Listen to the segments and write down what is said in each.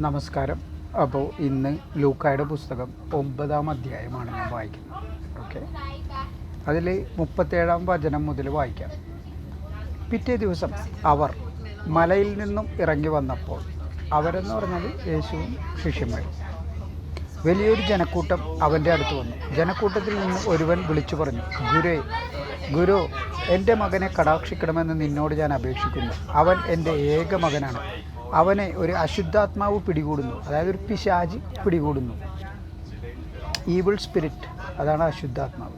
നമസ്കാരം. അപ്പോൾ ഇന്ന് ലൂക്കായുടെ പുസ്തകം ഒമ്പതാം അധ്യായമാണ് ഞാൻ വായിക്കുന്നത്. ഓക്കെ. അതിൽ മുപ്പത്തേഴാം വചനം മുതൽ വായിക്കാം. പിറ്റേ ദിവസം അവർ മലയിൽ നിന്നും ഇറങ്ങി വന്നപ്പോൾ അവരെന്ന് പറഞ്ഞാൽ യേശുവും ശിഷ്യന്മാരും. വലിയൊരു ജനക്കൂട്ടം അവന്റെ അടുത്ത് വന്നു. ജനക്കൂട്ടത്തിൽ നിന്ന് ഒരുവൻ വിളിച്ചു പറഞ്ഞു ഗുരേ ഗുരു എന്റെ മകനെ കടാക്ഷിക്കണമെന്ന് നിന്നോട് ഞാൻ അപേക്ഷിക്കുന്നു. അവൻ എന്റെ ഏക മകനാണ്. അവനെ ഒരു അശുദ്ധാത്മാവ് പിടികൂടുന്നു. അതായത് ഒരു പിശാജ് പിടികൂടുന്നു. ഈവിൾ സ്പിരിറ്റ് അതാണ് അശുദ്ധാത്മാവ്.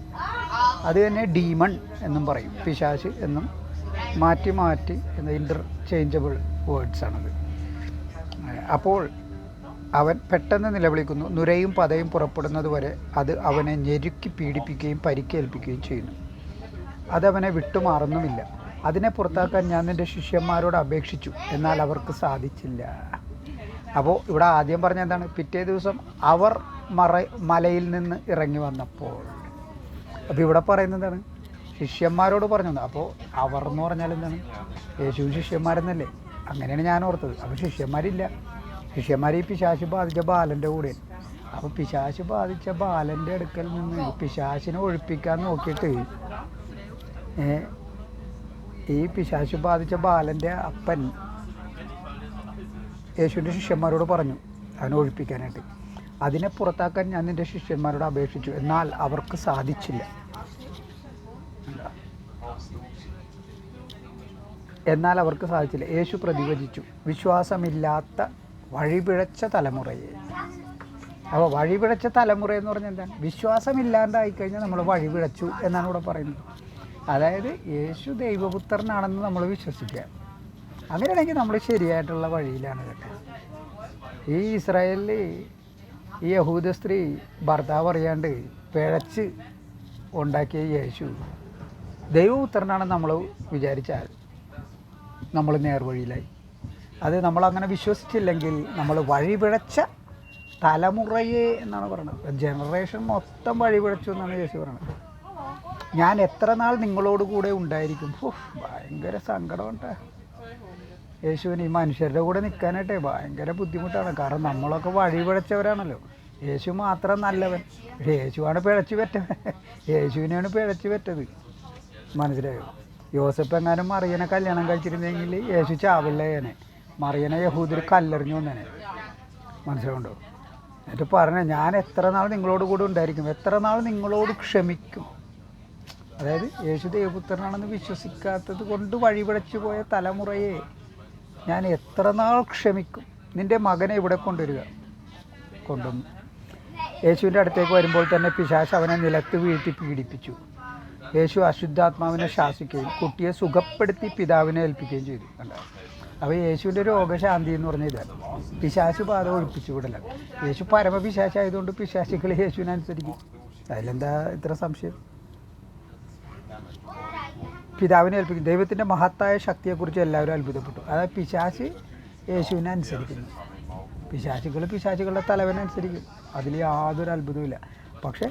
അത് തന്നെ ഡീമൺ എന്നും പറയും. പിശാച് എന്നും മാറ്റി മാറ്റി എന്ന ഇന്റർചേഞ്ചബിൾ വേർഡ്സാണത് അപ്പോൾ അവൻ പെട്ടെന്ന് നിലവിളിക്കുന്നു. നുരയും പതയും പുറപ്പെടുന്നത് വരെ അത് അവനെ ഞെരുക്കി പീഡിപ്പിക്കുകയും പരിക്കേൽപ്പിക്കുകയും ചെയ്യുന്നു. അതവനെ വിട്ടുമാറുന്നുമില്ല. അതിനെ പുറത്താക്കാൻ ഞാൻ എന്റെ ശിഷ്യന്മാരോട് അപേക്ഷിച്ചു. എന്നാൽ അവർക്ക് സാധിച്ചില്ല. അപ്പോൾ ഇവിടെ ആദ്യം പറഞ്ഞ എന്താണ്? പിറ്റേ ദിവസം അവർ മറ മലയിൽ നിന്ന് ഇറങ്ങി വന്നപ്പോൾ. അപ്പോൾ ഇവിടെ പറയുന്നത് എന്താണ്? ശിഷ്യന്മാരോട് പറഞ്ഞു അപ്പോൾ അവർ എന്ന് പറഞ്ഞാൽ എന്താണ്? യേശു ശിഷ്യന്മാരെന്നല്ലേ? അങ്ങനെയാണ് ഞാൻ ഓർത്തത്. അപ്പോൾ ശിഷ്യന്മാരില്ല. ശിഷ്യന്മാർ ഈ പിശാശ് ബാധിച്ച ബാലന്റെ കൂടെ. അപ്പോൾ പിശാശ് ബാധിച്ച ബാലന്റെ അടുക്കൽ നിന്ന് പിശാശിനെ ഒഴിപ്പിക്കാൻ നോക്കിയിട്ട് ഈ പിശാശു ബാധിച്ച ബാലന്റെ അപ്പൻ യേശുവിന്റെ ശിഷ്യന്മാരോട് പറഞ്ഞു അവനെ ഒഴിപ്പിക്കാനായിട്ട്. അതിനെ പുറത്താക്കാൻ ഞാൻ നിന്റെ ശിഷ്യന്മാരോട് അപേക്ഷിച്ചു. എന്നാൽ അവർക്ക് സാധിച്ചില്ല. എന്നാൽ അവർക്ക് സാധിച്ചില്ല. യേശു പ്രതിവചിച്ചു വിശ്വാസമില്ലാത്ത വഴിപിഴച്ച തലമുറയെ. അപ്പോൾ വഴിപിഴച്ച തലമുറ എന്ന് പറഞ്ഞാൽ എന്താണ്? വിശ്വാസമില്ലാണ്ടായി കഴിഞ്ഞാൽ നമ്മൾ വഴിപിഴച്ചു എന്നാണ് ഇവിടെ പറയുന്നത്. അതായത് യേശു ദൈവപുത്രനാണെന്ന് നമ്മൾ വിശ്വസിക്കുക. അങ്ങനെയാണെങ്കിൽ നമ്മൾ ശരിയായിട്ടുള്ള വഴിയിലാണ് കേട്ടോ ഈ ഇസ്രായേലിൽ ഈ യഹൂദ സ്ത്രീ ഭർത്താവ് അറിയാണ്ട് പിഴച്ച് ഉണ്ടാക്കിയ യേശു ദൈവപുത്രനാണെന്ന് നമ്മൾ വിചാരിച്ചാൽ നമ്മൾ നേർവഴിയിലായി. അത് നമ്മളങ്ങനെ വിശ്വസിച്ചില്ലെങ്കിൽ നമ്മൾ വഴി പിഴച്ച തലമുറയെ എന്നാണ് പറയുന്നത്. ജനറേഷൻ മൊത്തം വഴിപിഴച്ചു എന്നാണ് യേശു പറയുന്നത്. ഞാൻ എത്ര നാൾ നിങ്ങളോട് കൂടെ ഉണ്ടായിരിക്കും? ഭയങ്കര സങ്കടമുണ്ട്. യേശുവിന് ഈ മനുഷ്യരുടെ കൂടെ നിൽക്കാനായിട്ടേ ഭയങ്കര ബുദ്ധിമുട്ടാണ്. കാരണം നമ്മളൊക്കെ വഴി പിഴച്ചവരാണല്ലോ. യേശു മാത്രം നല്ലവൻ. യേശുവാണ് പിഴച്ചു പറ്റവൻ. യേശുവിനെയാണ് പിഴച്ചു പറ്റത്. മനസ്സിലായോ? യോസഫ് എങ്ങാനും മറിയനെ കല്യാണം കഴിച്ചിരുന്നെങ്കിൽ യേശു ചാവില്ലേനെ മറിയനെ യഹൂദിൽ കല്ലെറിഞ്ഞു വന്നേനെ. മനസ്സിലാവുണ്ടോ എന്നിട്ട് പറഞ്ഞ ഞാൻ എത്ര നാൾ നിങ്ങളോട് കൂടെ ഉണ്ടായിരിക്കും? എത്ര നാൾ നിങ്ങളോട് ക്ഷമിക്കും? അതായത് യേശു ദേവപുത്രനാണെന്ന് വിശ്വസിക്കാത്തത് കൊണ്ട് വഴിപിഴച്ചു പോയ തലമുറയെ ഞാൻ എത്ര നാൾ ക്ഷമിക്കും? നിന്റെ മകനെ ഇവിടെ കൊണ്ടുവരിക. കൊണ്ടുവന്നു. യേശുവിന്റെ അടുത്തേക്ക് വരുമ്പോൾ തന്നെ പിശാശ് അവനെ നിലത്ത് വീഴ്ത്തി പീഡിപ്പിച്ചു. യേശു അശുദ്ധാത്മാവിനെ ശാസിക്കുകയും കുട്ടിയെ സുഖപ്പെടുത്തി പിതാവിനെ ഏൽപ്പിക്കുകയും ചെയ്തു. അപ്പോൾ യേശുവിന്റെ രോഗശാന്തി എന്ന് പറഞ്ഞ ഇതാണ് പിശാശ് ബാധ ഒഴിപ്പിച്ചു വിടല. യേശു പരമപിശാശായതുകൊണ്ട് പിശാശുക്കൾ യേശുവിനനുസരിക്കും അതിലെന്താ ഇത്ര സംശയം? പിതാവിനെ ഏൽപ്പിക്കും. ദൈവത്തിന്റെ മഹത്തായ ശക്തിയെക്കുറിച്ച് എല്ലാവരും അത്ഭുതപ്പെട്ടു. അതായത് പിശാശ് യേശുവിനെ അനുസരിക്കുന്നു. പിശാചികൾ പിശാചികളുടെ തലവനെ അനുസരിക്കും. അതിൽ യാതൊരു അത്ഭുതവുമില്ല പക്ഷേ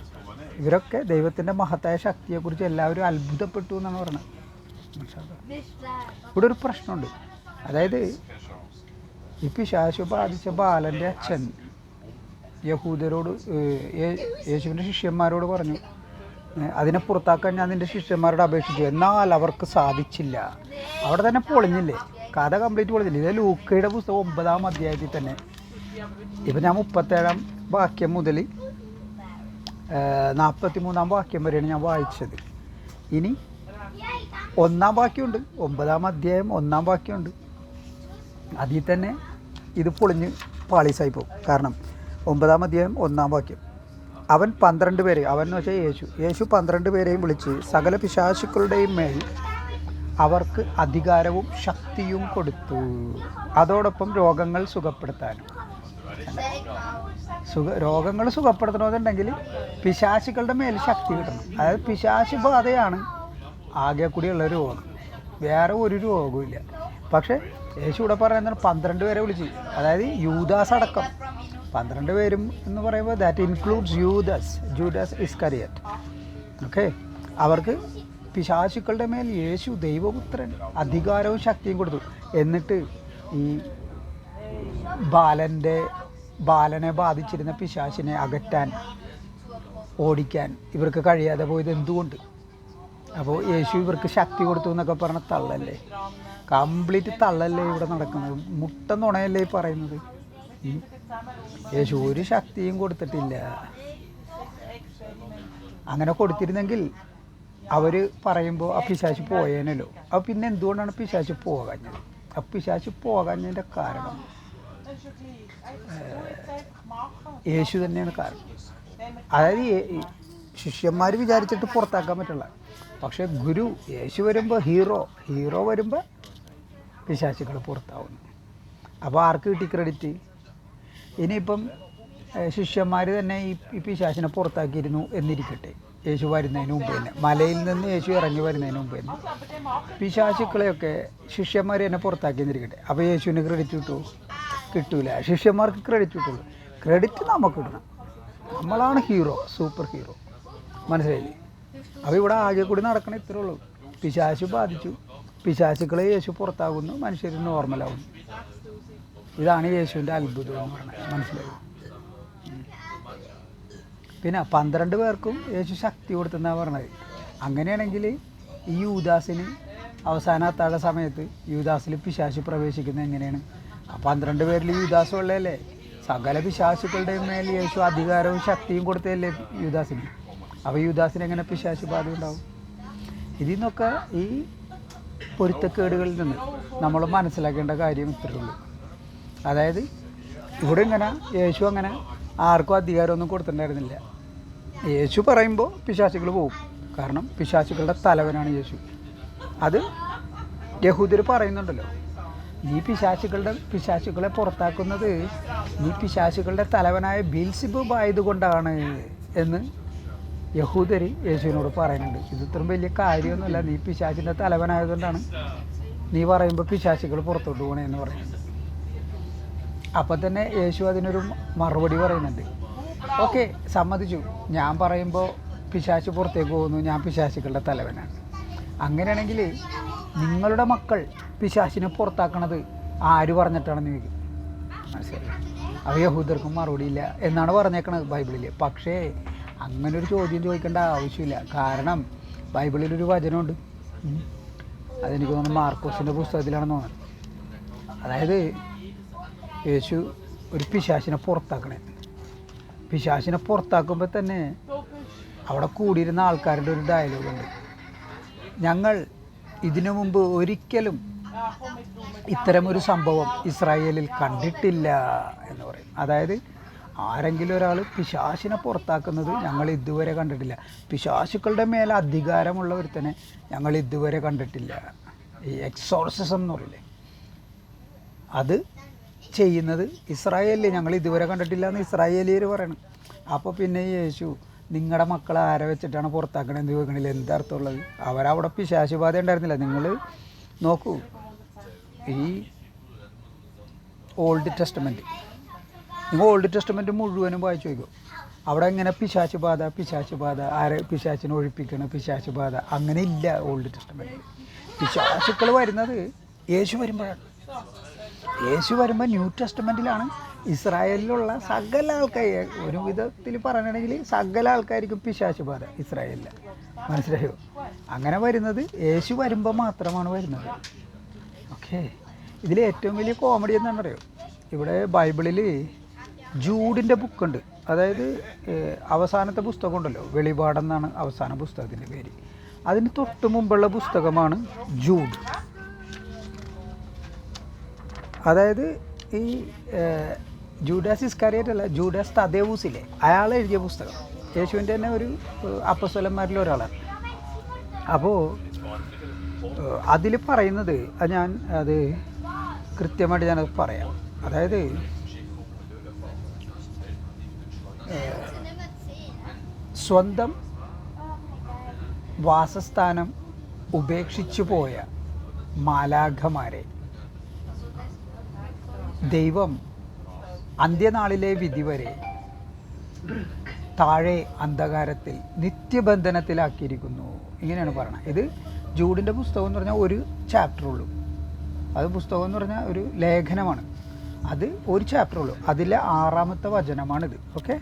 ഇവരൊക്കെ ദൈവത്തിന്റെ മഹത്തായ ശക്തിയെക്കുറിച്ച് എല്ലാവരും അത്ഭുതപ്പെട്ടു എന്നാണ് പറയുന്നത്? ഇവിടെ ഒരു പ്രശ്നമുണ്ട്. അതായത് ഈ പിശാശു ബാധിച്ച ബാലന്റെ അച്ഛൻ യഹൂദരോട് യേശുവിന്റെ ശിഷ്യന്മാരോട് പറഞ്ഞു അതിനെ പുറത്താക്കാൻ ഞാൻ നിന്റെ ശിഷ്യന്മാരോട് അപേക്ഷിച്ചു. എന്നാൽ അവർക്ക് സാധിച്ചില്ല. അവിടെ തന്നെ പൊളിഞ്ഞില്ലേ? കഥ കംപ്ലീറ്റ് പൊളിഞ്ഞില്ലേ? ഇത് ലൂക്കയുടെ പുസ്തകം ഒമ്പതാം അധ്യായത്തിൽ തന്നെ. ഇപ്പം ഞാൻ മുപ്പത്തേഴാം വാക്യം മുതൽ നാൽപ്പത്തി മൂന്നാം വാക്യം വരെയാണ് ഞാൻ വായിച്ചത്. ഇനി ഒന്നാം വാക്യമുണ്ട്. ഒമ്പതാം അധ്യായം ഒന്നാം വാക്യമുണ്ട്. അതിൽ തന്നെ ഇത് പൊളിഞ്ഞ് പാളീസായി പോകും. കാരണം ഒമ്പതാം അധ്യായം ഒന്നാം വാക്യം. അവൻ പന്ത്രണ്ട് പേരെ അവൻ എന്ന് വെച്ചാൽ യേശു. യേശു പന്ത്രണ്ട് പേരെയും വിളിച്ച് സകല പിശാശുക്കളുടെയും മേൽ അവർക്ക് അധികാരവും ശക്തിയും കൊടുത്തു. അതോടൊപ്പം രോഗങ്ങൾ സുഖപ്പെടുത്താനും. സുഖ രോഗങ്ങൾ സുഖപ്പെടുത്തണമെന്നുണ്ടെങ്കിൽ പിശാശുക്കളുടെ മേൽ ശക്തി കിട്ടണം. അതായത് പിശാശു ബാധയാണ് ആകെ കൂടിയുള്ള രോഗം. വേറെ ഒരു രോഗവും ഇല്ല പക്ഷേ യേശു ഇവിടെ പറയുന്നത് പന്ത്രണ്ട് പേരെ വിളിച്ച്. അതായത് യൂദാസ് അടക്കം. പന്ത്രണ്ട് പേരും എന്ന് പറയുമ്പോൾ that includes Judas Judas Iscariot okay അവർക്ക് പിശാശുക്കളുടെ മേൽ യേശു ദൈവപുത്രൻ അധികാരവും ശക്തിയും കൊടുത്തു. എന്നിട്ട് ഈ ബാലന്റെ ബാലനെ ബാധിച്ചിരുന്ന പിശാശിനെ അകറ്റാൻ ഓടിക്കാൻ ഇവർക്ക് കഴിയാതെ പോയത് എന്തുകൊണ്ട്? അപ്പോൾ യേശു ഇവർക്ക് ശക്തി കൊടുത്തു എന്നൊക്കെ പറഞ്ഞ തള്ളല്ലേ? കംപ്ലീറ്റ് തള്ളല്ലേ ഇവിടെ നടക്കുന്നത്? മുട്ട നുണയല്ലേ പറയുന്നത്. യേശു ഒരു ശക്തിയും കൊടുത്തിട്ടില്ല. അങ്ങനെ കൊടുത്തിരുന്നെങ്കിൽ അവർ പറയുമ്പോൾ ആ പിശാച് പോയേനല്ലോ. അപ്പം പിന്നെ എന്തുകൊണ്ടാണ് പിശാച് പോകാഞ്ഞത്? ആ പിശാച് പോകാഞ്ഞതിന്റെ കാരണം യേശു തന്നെയാണ് കാരണം. അതായത് ശിഷ്യന്മാർ വിചാരിച്ചിട്ട് പുറത്താക്കാൻ പറ്റില്ല. പക്ഷേ ഗുരു യേശു വരുമ്പോൾ ഹീറോ ഹീറോ വരുമ്പോൾ പിശാശുക്കൾ പുറത്താവുന്നു. അപ്പോൾ ആർക്ക് കിട്ടി ക്രെഡിറ്റ്? ഇനിയിപ്പം ശിഷ്യന്മാർ തന്നെ ഈ ഈ പിശാചിനെ പുറത്താക്കിയിരുന്നു എന്നിരിക്കട്ടെ. യേശു വരുന്നതിന് മുമ്പ് തന്നെ. മലയിൽ നിന്ന് യേശു ഇറങ്ങി വരുന്നതിന് മുമ്പ് തന്നെ. പിശാശുക്കളെയൊക്കെ ശിഷ്യന്മാർ തന്നെ പുറത്താക്കി എന്നിരിക്കട്ടെ അപ്പോൾ യേശുവിന് ക്രെഡിറ്റ് കിട്ടൂ കിട്ടൂല. ശിഷ്യന്മാർക്ക് ക്രെഡിറ്റ് കിട്ടുള്ളൂ. ക്രെഡിറ്റ് നമുക്ക് ഇടണം നമ്മളാണ് ഹീറോ സൂപ്പർ ഹീറോ മനസ്സിലായില്ലേ? അപ്പോൾ ഇവിടെ ആകെ കൂടി നടക്കണ ഇത്രേ ഉള്ളൂ. പിശാശു ബാധിച്ചു. പിശാശുക്കളെ യേശു പുറത്താകുന്നു. മനുഷ്യർ നോർമലാകുന്നു ഇതാണ് യേശുവിന്റെ അത്ഭുതം എന്ന് പറയുന്നത് മനസ്സിലായി? പിന്നെ പന്ത്രണ്ട് പേർക്കും യേശു ശക്തി കൊടുത്തെന്നാണ് പറഞ്ഞത്. അങ്ങനെയാണെങ്കിൽ ഈ യൂദാസിന് അവസാന അത്താഴ സമയത്ത് യൂദാസിൽ പിശാശു പ്രവേശിക്കുന്നത് എങ്ങനെയാണ്? ആ പന്ത്രണ്ട് പേരിൽ യൂദാസ് ഉള്ളതല്ലേ? സകല പിശാശുക്കളുടെയും മേൽ യേശു അധികാരവും ശക്തിയും കൊടുത്തതല്ലേ യൂദാസിന്. അപ്പോൾ യൂദാസിന് എങ്ങനെ പിശാശു ബാധ ഉണ്ടാവും? ഇതിൽ നിന്നൊക്കെ ഈ പൊരുത്തക്കേടുകളിൽ നിന്ന് നമ്മൾ മനസ്സിലാക്കേണ്ട കാര്യം ഇത്രയേ ഉള്ളൂ. അതായത് ഇവിടെ ഇങ്ങനെ യേശു അങ്ങനെ ആർക്കും അധികാരമൊന്നും കൊടുത്തിട്ടുണ്ടായിരുന്നില്ല. യേശു പറയുമ്പോൾ പിശാചുകൾ പോകും കാരണം പിശാചുക്കളുടെ തലവനാണ് യേശു. അത് യഹൂദർ പറയുന്നുണ്ടല്ലോ. നീ പിശാചുക്കളുടെ പിശാചുക്കളെ പുറത്താക്കുന്നത് നീ പിശാചുക്കളുടെ തലവനായ ബിൽസിബുബ് ആയതുകൊണ്ടാണ് എന്ന് യഹൂദരി യേശുവിനോട് പറയുന്നുണ്ട്. ഇത് ഇത്രയും വലിയ കാര്യമൊന്നുമല്ല. നീ പിശാചിന്റെ തലവനായതുകൊണ്ടാണ് നീ പറയുമ്പോൾ പിശാചുകൾ പുറത്തോട്ട് പോകണേ എന്ന് പറയുന്നുണ്ട് അപ്പം തന്നെ യേശു അതിനൊരു മറുപടി പറയുന്നുണ്ട്. ഓക്കെ സമ്മതിച്ചു. ഞാൻ പറയുമ്പോൾ പിശാച് പുറത്തേക്ക് പോകുന്നു. ഞാൻ പിശാശുക്കളുടെ തലവനാണ്. അങ്ങനെയാണെങ്കിൽ നിങ്ങളുടെ മക്കൾ പിശാശിനെ പുറത്താക്കണത് ആര് പറഞ്ഞിട്ടാണെന്ന് ചോദിക്കും മനസ്സിലായി അവ യഹൂദർക്കും മറുപടിയില്ല എന്നാണ് പറഞ്ഞേക്കണത് ബൈബിളിൽ പക്ഷേ അങ്ങനെ ഒരു ചോദ്യം ചോദിക്കേണ്ട ആവശ്യമില്ല. കാരണം ബൈബിളിൽ ബൈബിളിലൊരു വചനമുണ്ട്. അതെനിക്ക് തോന്നുന്നു മാർക്കോസിന്റെ പുസ്തകത്തിലാണെന്ന് തോന്നുന്നത് അതായത് യേശു ഒരു പിശാശിനെ പുറത്താക്കണേ. പിശാശിനെ പുറത്താക്കുമ്പോൾ തന്നെ അവിടെ കൂടിയിരുന്ന ആൾക്കാരുടെ ഒരു ഡയലോഗ് ഉണ്ട്. ഞങ്ങൾ ഇതിനു മുമ്പ് ഒരിക്കലും ഇത്തരമൊരു സംഭവം ഇസ്രായേലിൽ കണ്ടിട്ടില്ല എന്ന് പറയും. അതായത് ആരെങ്കിലും ഒരാൾ പിശാശിനെ പുറത്താക്കുന്നത് ഞങ്ങൾ ഇതുവരെ കണ്ടിട്ടില്ല. പിശാശുക്കളുടെ മേലെ അധികാരമുള്ള ഒരുത്തനെ ഞങ്ങൾ ഇതുവരെ കണ്ടിട്ടില്ല. ഈ എക്സോർസിസം എന്ന് പറയില്ലേ? അത് ചെയ്യുന്നത് ഇസ്രായേലിൽ ഞങ്ങൾ ഇതുവരെ കണ്ടിട്ടില്ല എന്ന് ഇസ്രായേലിയർ പറയണം. അപ്പോൾ പിന്നെ യേശു നിങ്ങളുടെ മക്കളെ ആരെ വെച്ചിട്ടാണ് പുറത്താക്കണമെന്ന് ചോദിക്കണില്ല. എന്തർത്ഥമുള്ളത് അവരവിടെ പിശാശുബാധ ഉണ്ടായിരുന്നില്ല. നിങ്ങൾ നോക്കൂ. ഈ ഓൾഡ് ടെസ്റ്റമെന്റ് നിങ്ങൾ ഓൾഡ് ടെസ്റ്റമെന്റ് മുഴുവനും വായിച്ചു നോക്കും അവിടെ ഇങ്ങനെ പിശാച്ച് ബാധ ആരെ പിശാച്ചിനെ ഒഴിപ്പിക്കണം പിശാച്ച് അങ്ങനെ ഇല്ല ഓൾഡ് ടെസ്റ്റമെന്റ് പിശാശുക്കൾ വരുന്നത് യേശു വരുമ്പോഴാണ്. യേശു വരുമ്പോൾ ന്യൂ ടെസ്റ്റമെന്റിലാണ് ഇസ്രായേലിലുള്ള സകല ആൾക്കാർ ഒരു വിധത്തിൽ പറയണമെങ്കിൽ സകല ആൾക്കാർക്കും പിശാശു ബാധ ഇസ്രായേലിൽ മനസ്സിലായോ? അങ്ങനെ വരുന്നത് യേശു വരുമ്പോൾ മാത്രമാണ് വരുന്നത്. ഓക്കെ. ഇതിൽ ഏറ്റവും വലിയ കോമഡി എന്താണെന്നറിയോ? ഇവിടെ ബൈബിളിൽ ജൂഡിന്റെ ബുക്കുണ്ട്. അതായത് അവസാനത്തെ പുസ്തകം ഉണ്ടല്ലോ വെളിപാടെന്നാണ് അവസാന പുസ്തകത്തിന്റെ പേര്. അതിന് തൊട്ട് മുമ്പുള്ള പുസ്തകമാണ് ജൂഡ്. അതായത് ഈ ജൂഡാസ് ഇസ്കാരിയറ്റ് അല്ല ജൂഡാസ് തദേവൂസിലെ അയാൾ എഴുതിയ പുസ്തകം. യേശുവിന്റെ തന്നെ ഒരു അപ്പസ്വലന്മാരിൽ ഒരാളാണ്. അപ്പോൾ അതിൽ പറയുന്നത് ഞാൻ അത് കൃത്യമായിട്ട് ഞാനത് പറയാം. അതായത് സ്വന്തം വാസസ്ഥാനം ഉപേക്ഷിച്ചു പോയ മാലാഖമാരെ ദൈവം അന്ത്യനാളിലെ വിധി വരെ താഴെ അന്ധകാരത്തിൽ നിത്യബന്ധനത്തിലാക്കിയിരിക്കുന്നു. ഇങ്ങനെയാണ് പറയുന്നത് ഇത് ജൂഡിന്റെ പുസ്തകം എന്ന് പറഞ്ഞാൽ ഒരു ചാപ്റ്റർ ഉള്ളൂ. അത് പുസ്തകം എന്ന് പറഞ്ഞാൽ ഒരു ലേഖനമാണ്. അത് ഒരു ചാപ്റ്റർ ഉള്ളൂ. അതിലെ ആറാമത്തെ വചനമാണിത്. ഓക്കെ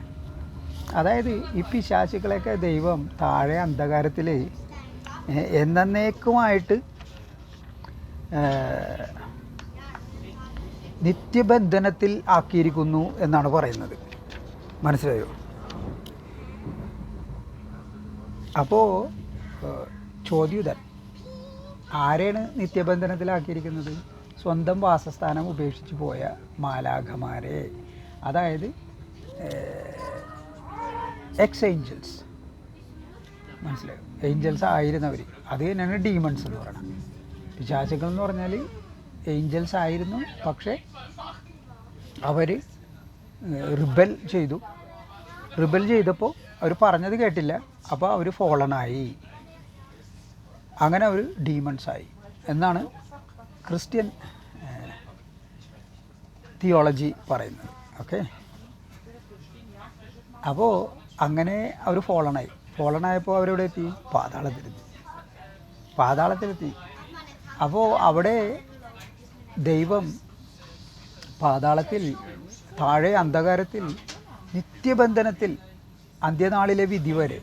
അതായത് ഈ പിശാചുക്കളെയൊക്കെ ദൈവം താഴെ അന്ധകാരത്തിൽ എന്നേക്കുമായിട്ട് നിത്യബന്ധനത്തിൽ ആക്കിയിരിക്കുന്നു എന്നാണ് പറയുന്നത്. മനസ്സിലായോ? അപ്പോൾ ചോദ്യം ഇതാ. ആരെയാണ് നിത്യബന്ധനത്തിലാക്കിയിരിക്കുന്നത് സ്വന്തം വാസസ്ഥാനം ഉപേക്ഷിച്ച് പോയ മാലാഖമാരെ. അതായത് എക്സ് ഏഞ്ചൽസ് മനസ്സിലായോ? ഏഞ്ചൽസ് ആയിരുന്നവർ അത് തന്നെയാണ് ഡീമൺസ് എന്ന് പറയുന്നത് പിശാചുക്കൾ എന്ന് പറഞ്ഞാൽ ഏഞ്ചൽസ് ആയിരുന്നു. പക്ഷേ അവർ റിബൽ ചെയ്തു. റിബൽ ചെയ്തപ്പോൾ അവർ പറഞ്ഞത് കേട്ടില്ല. അപ്പോൾ അവർ ഫോളണായി അങ്ങനെ അവർ ഡീമൺസ് ആയി. എന്നാണ് ക്രിസ്ത്യൻ തിയോളജി പറയുന്നത്. ഓക്കെ? അപ്പോൾ അങ്ങനെ അവർ ഫോളണായി ഫോളണായപ്പോൾ അവരെവിടെ എത്തി പാതാളത്തിലെത്തി. പാതാളത്തിലെത്തി. അപ്പോൾ അവിടെ ദൈവം പാതാളത്തിൽ താഴെ അന്ധകാരത്തിൽ നിത്യബന്ധനത്തിൽ അന്ത്യനാളിലെ വിധി വരെ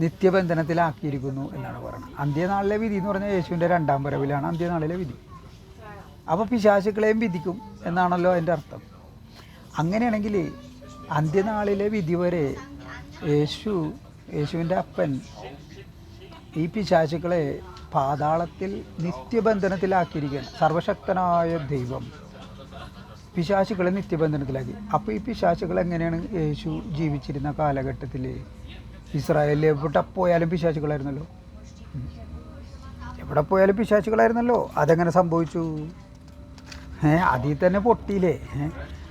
നിത്യബന്ധനത്തിലാക്കിയിരിക്കുന്നു എന്നാണ് പറയുന്നത്. അന്ത്യനാളിലെ വിധി എന്ന് പറഞ്ഞാൽ യേശുവിന്റെ രണ്ടാം വരവിലാണ് അന്ത്യനാളിലെ വിധി. അപ്പോൾ പിശാശുക്കളെയും വിധിക്കും എന്നാണല്ലോ അതിന്റെ അർത്ഥം. അങ്ങനെയാണെങ്കിൽ അന്ത്യനാളിലെ വിധി വരെ യേശു യേശുവിന്റെ അപ്പൻ ഈ പിശാചുക്കളെ പാതാളത്തിൽ നിത്യബന്ധനത്തിലാക്കിയിരിക്കുകയാണ്. സർവശക്തനായ ദൈവം. പിശാശുക്കളെ നിത്യബന്ധനത്തിലാക്കി. അപ്പോൾ ഈ പിശാശുക്കൾ എങ്ങനെയാണ് യേശു ജീവിച്ചിരുന്ന കാലഘട്ടത്തിൽ ഇസ്രായേലിൽ എവിടെ പോയാലും പിശാശുക്കളായിരുന്നല്ലോ. എവിടെ പോയാലും പിശാശുക്കളായിരുന്നല്ലോ അതെങ്ങനെ സംഭവിച്ചു? അതിൽ തന്നെ പൊട്ടിയില്ലേ?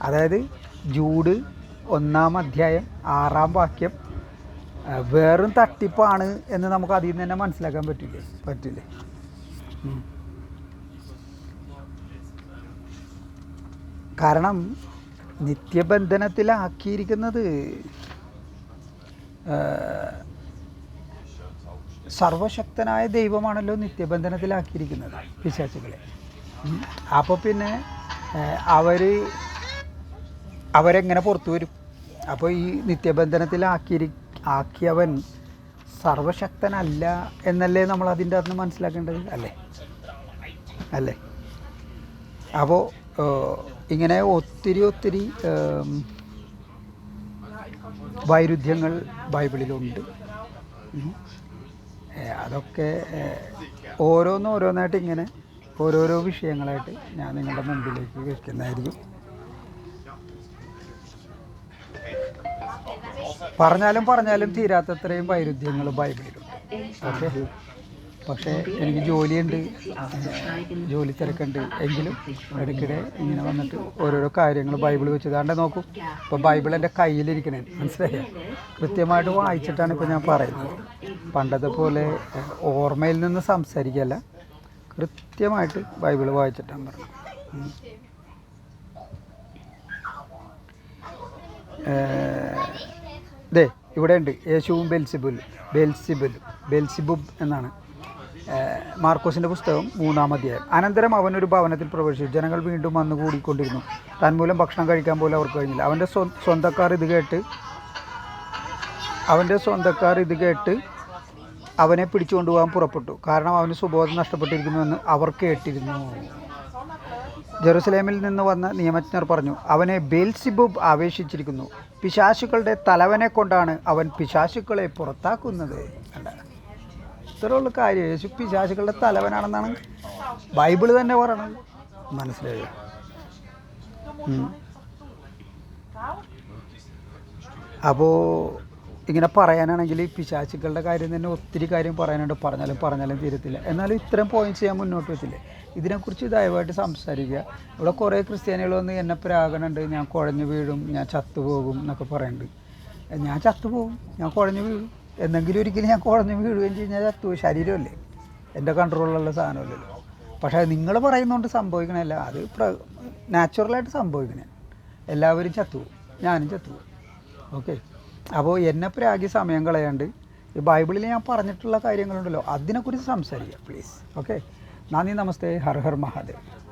അതായത് ജൂഡ് ഒന്നാം അധ്യായം ആറാം വാക്യം വെറും തട്ടിപ്പാണ് എന്ന് നമുക്ക് അതിൽ നിന്ന് തന്നെ മനസ്സിലാക്കാൻ പറ്റില്ലേ? പറ്റില്ലേ? കാരണം നിത്യബന്ധനത്തിലാക്കിയിരിക്കുന്നത് സർവശക്തനായ ദൈവമാണല്ലോ നിത്യബന്ധനത്തിലാക്കിയിരിക്കുന്നത് പിശാചുകളെ അപ്പോൾ പിന്നെ അവർ അവരെങ്ങനെ പുറത്തു വരും? അപ്പോൾ ഈ നിത്യബന്ധനത്തിലാക്കിയിരി ആക്കിയവൻ സർവശക്തനല്ല എന്നല്ലേ നമ്മൾ അതിന്റെ അകത്ത് മനസ്സിലാക്കേണ്ടത്? അല്ലേ? അല്ലേ? അപ്പോൾ ഇങ്ങനെ ഒത്തിരി ഒത്തിരി വൈരുദ്ധ്യങ്ങൾ ബൈബിളിലുണ്ട്. അതൊക്കെ ഓരോന്നോരോന്നായിട്ട് ഇങ്ങനെ ഓരോരോ വിഷയങ്ങളായിട്ട് ഞാൻ നിങ്ങളുടെ മുമ്പിലേക്ക് വെക്കുന്നതായിരിക്കും. പറഞ്ഞാലും പറഞ്ഞാലും തീരാത്തത്രയും വൈരുദ്ധ്യങ്ങൾ ബൈബിളിലുണ്ട്. ഓക്കെ? പക്ഷേ എനിക്ക് ജോലിയുണ്ട്. ജോലി തിരക്കുണ്ട്. എങ്കിലും ഇടയ്ക്കിടെ ഇങ്ങനെ വന്നിട്ട് ഓരോരോ കാര്യങ്ങൾ ബൈബിൾ വെച്ച് താണ്ടെ നോക്കൂ. ഇപ്പോൾ ബൈബിൾ എന്റെ കയ്യിലിരിക്കണേ. മനസ്സിലായോ? കൃത്യമായിട്ട് വായിച്ചിട്ടാണ് ഇപ്പോൾ ഞാൻ പറയുന്നത്. പണ്ടത്തെ പോലെ ഓർമ്മയിൽ നിന്ന് സംസാരിക്കല്ല. കൃത്യമായിട്ട് ബൈബിൾ വായിച്ചിട്ടാണ് പറഞ്ഞത്. ഏഹ്, ദേ ഇവിടെ ഉണ്ട് യേശുവും ബെൽസിബുൽ ബെൽസിബുൽ ബെൽസിബുബ് എന്നാണ്. മാർക്കോസിന്റെ പുസ്തകം മൂന്നാം അധ്യായം. അനന്തരം അവൻ ഒരു ഭവനത്തിൽ പ്രവേശിച്ചു. ജനങ്ങൾ വീണ്ടും വന്നു കൂടിക്കൊണ്ടിരുന്നു. തന്മൂലം ഭക്ഷണം കഴിക്കാൻ പോലും അവർക്ക് കഴിഞ്ഞില്ല. അവന്റെ സ്വ സ്വന്തക്കാർ ഇത് കേട്ട് അവന്റെ സ്വന്തക്കാർ ഇത് കേട്ട് അവനെ പിടിച്ചുകൊണ്ട് കൊണ്ടുപോകാൻ പുറപ്പെട്ടു. കാരണം അവന് സുബോധം നഷ്ടപ്പെട്ടിരിക്കുന്നുവെന്ന് അവർ കേട്ടിരുന്നു. ജെറുസലേമിൽ നിന്ന് വന്ന നിയമജ്ഞർ പറഞ്ഞു അവനെ ബേൽസിബുബ് ആവേശിച്ചിരിക്കുന്നു. പിശാശുക്കളുടെ തലവനെ കൊണ്ടാണ് അവൻ പിശാശുക്കളെ പുറത്താക്കുന്നത്. ഇത്രയുള്ള കാര്യം. യേശു പിശാശുക്കളുടെ തലവനാണെന്നാണ് ബൈബിൾ തന്നെ പറയണത്. മനസ്സിലായോ. അപ്പോൾ ഇങ്ങനെ പറയാനാണെങ്കിൽ പിശാശുക്കളുടെ കാര്യം തന്നെ ഒത്തിരി കാര്യം പറയാനുണ്ട്. പറഞ്ഞാലും പറഞ്ഞാലും തീരത്തില്ല. എന്നാലും ഇത്രയും പോയിന്റ്സ് ഞാൻ മുന്നോട്ട് വെച്ചില്ലേ? ഇതിനെക്കുറിച്ച് ദയവായിട്ട് സംസാരിക്കുക. ഇവിടെ കുറേ ക്രിസ്ത്യാനികൾ വന്ന് എന്നെ പ്രാകണുണ്ട് ഞാൻ കുഴഞ്ഞു വീഴും ഞാൻ ചത്തുപോകും എന്നൊക്കെ പറയുന്നുണ്ട്. ഞാൻ ചത്തുപോകും ഞാൻ കുഴഞ്ഞു വീഴും. എന്നെങ്കിലും ഒരിക്കലും ഞാൻ കുഴഞ്ഞു വീഴുകയും ചെയ്യും ഞാൻ ചത്തു ശരീരമല്ലേ? എന്റെ കൺട്രോളിലുള്ള സാധനമല്ലല്ലോ പക്ഷേ നിങ്ങൾ പറയുന്നതുകൊണ്ട് സംഭവിക്കണമല്ല അത് പ്ര നാച്ചുറലായിട്ട് സംഭവിക്കണേ. എല്ലാവരും ചത്തുപോകും ഞാനും ചത്തുപോകും ഓക്കെ? അപ്പോൾ എന്നെ പ്രാഗി സമയം കളയാണ്ട് ഈ ബൈബിളിൽ ഞാൻ പറഞ്ഞിട്ടുള്ള കാര്യങ്ങളുണ്ടല്ലോ അതിനെക്കുറിച്ച് സംസാരിക്കുക പ്ലീസ് ഓക്കെ? नानी नमस्ते हर हर महादेव।